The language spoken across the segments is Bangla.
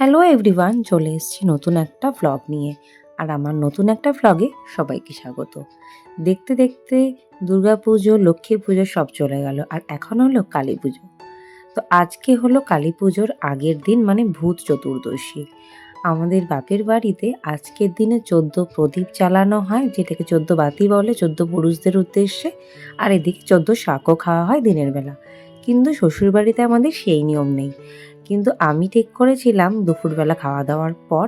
হ্যালো এভরিওয়ান চলে এসেছি নতুন একটা ভ্লগ নিয়ে। আর আমার নতুন একটা ভ্লগে সবাইকে স্বাগত। দেখতে দেখতে দুর্গা পুজো লক্ষ্মী পুজো সব চলে গেল, আর এখন হলো কালী পুজো। তো আজকে হলো কালী পুজোর আগের দিন মানে ভূত চতুর্দশী। আমাদের বাপের বাড়িতে আজকের দিনে চোদ্দ প্রদীপ চালানো হয়, যেটাকে চোদ্দ বাতি বলে, চোদ্দ পুরুষদের উদ্দেশ্যে। আর এদিকে চোদ্দ শাকও খাওয়া হয় দিনের বেলা। কিন্তু শ্বশুরবাড়িতে আমাদের সেই নিয়ম নেই। কিন্তু আমি ঠিক করেছিলাম দুপুরবেলা খাওয়া দাওয়ার পর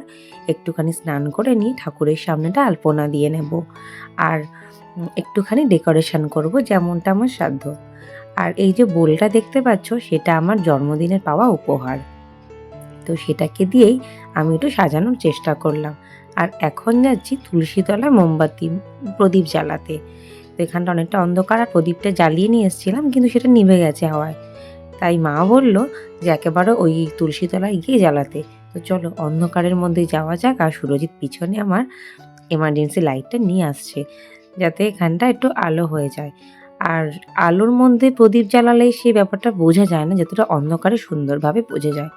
একটুখানি স্নান করে নিয়ে ঠাকুরের সামনেটা আলপনা দিয়ে নেব। আর একটুখানি ডেকোরেশন করব যেমনটা আমার সাধ্য। আর এই যে বোলটা দেখতে পাচ্ছ, সেটা আমার জন্মদিনের পাওয়া উপহার। তো সেটাকে দিয়েই আমি একটু সাজানোর চেষ্টা করলাম। আর এখন যাচ্ছি তুলসীতলায় মোমবাতি, প্রদীপ জ্বালাতে। তো এখানটা অনেকটা অন্ধকার আর প্রদীপটা জ্বালিয়ে নিয়ে এসেছিলাম, কিন্তু সেটা নিভে গেছে হাওয়ায়। তাই মা বলল যে একেবারে ওই তুলসীতলায় গিয়ে জ্বালাতে। তো চলো অন্ধকারের মধ্যে যাওয়া যাক আর সুরজিৎ পিছনে আমার এমার্জেন্সি লাইটটা নিয়ে আসছে, যাতে এখানটা একটু আলো হয়ে যায়। আর আলোর মধ্যে প্রদীপ জ্বালালে সেই ব্যাপারটা বোঝা যায় না, যতটা অন্ধকারে সুন্দরভাবে বোঝা যায়।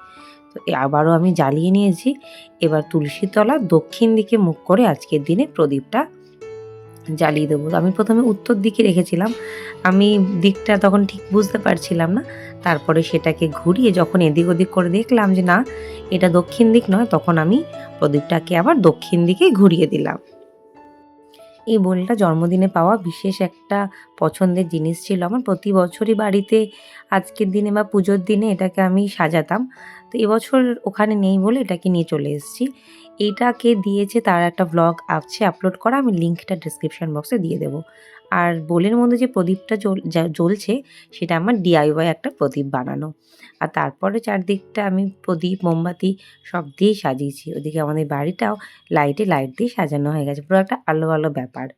তো আবারও আমি জ্বালিয়ে নিয়েছি। এবার তুলসীতলা দক্ষিণ দিকে মুখ করে আজকের দিনে প্রদীপটা জ্বালিয়ে দেবো। আমি প্রথমে উত্তর দিকে রেখেছিলাম। আমি দিকটা তখন ঠিক বুঝতে পারছিলাম না। তারপরে সেটাকে ঘুরিয়ে যখন এদিক ওদিক করে দেখলাম যে না, এটা দক্ষিণ দিক নয়, তখন আমি প্রদীপটাকে আবার দক্ষিণ দিকে ঘুরিয়ে দিলাম। এই বোলটা জন্মদিনে পাওয়া বিশেষ একটা পছন্দের জিনিস ছিল। আমার প্রতি বছরই বাড়িতে আজকের দিনে বা পুজোর দিনে এটাকে আমি সাজাতাম। তো এবছর ওখানে নেই বলে এটাকে নিয়ে চলে এসেছি। এইটাকে দিয়েছে তার একটা ব্লগ আছে আপলোড করা, আমি লিঙ্কটা ডিসক্রিপশন বক্সে দিয়ে দেবো। আর বোলের মধ্যে যে প্রদীপটা জ্বল- জ্বলছে, সেটা আমার ডিআইওয়াই একটা প্রদীপ বানানো। আর তারপরে চারদিকটা আমি প্রদীপ, মোমবাতি সব দিয়েই সাজিয়েছি। ওদিকে আমাদের বাড়িটাও লাইটে লাইট দিয়ে সাজানো হয়ে গেছে। পুরো একটা আলো আলো ব্যাপার।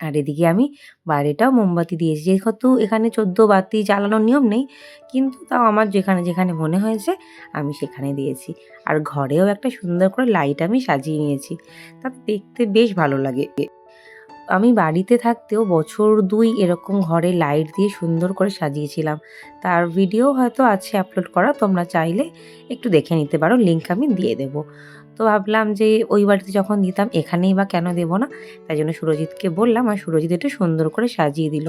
আর এদিকে আমি বাইরেটাও মোমবাতি দিয়েছি। যেহেতু এখানে চোদ্দ বাতি জ্বালানোর নিয়ম নেই, কিন্তু তাও আমার যেখানে যেখানে মনে হয়েছে আমি সেখানে দিয়েছি। আর ঘরেও একটা সুন্দর করে লাইট আমি সাজিয়ে নিয়েছি। তাতে দেখতে বেশ ভালো লাগে। আমি বাড়িতে থাকতেও বছর দুই এরকম ঘরে লাইট দিয়ে সুন্দর করে সাজিয়েছিলাম। তার ভিডিও হয়তো আছে আপলোড করা, তোমরা চাইলে একটু দেখে নিতে পারো লিঙ্ক আমি দিয়ে দেব। তো ভাবলাম যে ওই বাড়িতে যখন দিতাম, এখানেই বা কেন দেবো না? তাই জন্য সুরজিৎকে বললাম আর সুরজিৎ একটু সুন্দর করে সাজিয়ে দিল।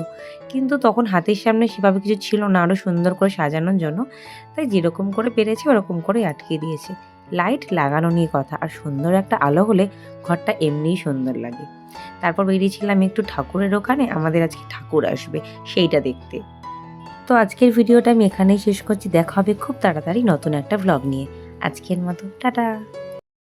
কিন্তু তখন হাতের সামনে সেভাবে কিছু ছিল না আরও সুন্দর করে সাজানোর জন্য। তাই যেরকম করে পেরেছে, ওরকম করে আটকে দিয়েছে। লাইট লাগানো নিয়ে কথা। আর সুন্দর একটা আলো হলে ঘরটা এমনিই সুন্দর লাগে। তারপর বেরিয়েছিলাম একটু ঠাকুরের ওখানে। আমাদের আজকে ঠাকুর আসবে সেইটা দেখতে। তো আজকের ভিডিওটা আমি এখানেই শেষ করছি। দেখা হবে খুব তাড়াতাড়ি নতুন একটা ব্লগ নিয়ে। আজকের মতো, টাটা।